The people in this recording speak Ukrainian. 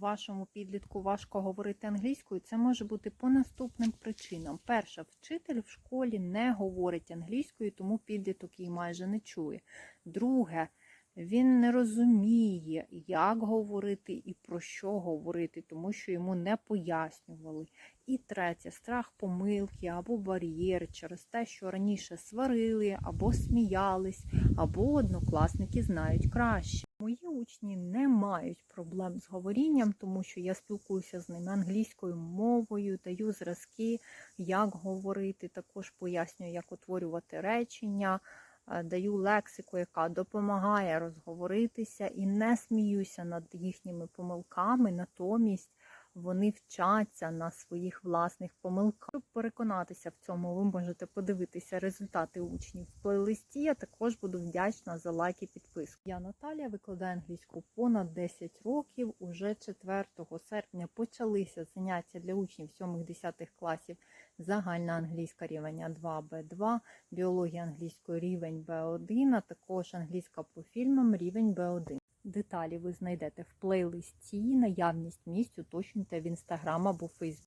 вашому підлітку важко говорити англійською, це може бути по наступним причинам. Перша, вчитель в школі не говорить англійською, тому підліток її майже не чує. Друге, він не розуміє, як говорити і про що говорити, тому що йому не пояснювали. І третє, страх помилки або бар'єр через те, що раніше сварили або сміялись, або однокласники знають краще. Мої учні не мають проблем з говорінням, тому що я спілкуюся з ними англійською мовою, даю зразки, як говорити, також пояснюю, як утворювати речення, даю лексику, яка допомагає розговоритися і не сміюся над їхніми помилками, натомість вони вчаться на своїх власних помилках. Щоб переконатися в цьому, ви можете подивитися результати учнів в плейлисті. Я також буду вдячна за лайк і підписку. Я Наталія викладаю англійську понад 10 років. Уже 4 серпня почалися заняття для учнів 7-10 класів. Загальна англійська рівень А2, Б2, біологія англійської рівень Б1, а також англійська по фільмам рівень Б1. Деталі ви знайдете в плейлисті. Наявність місць уточнюйте в інстаграм або Фейсбук.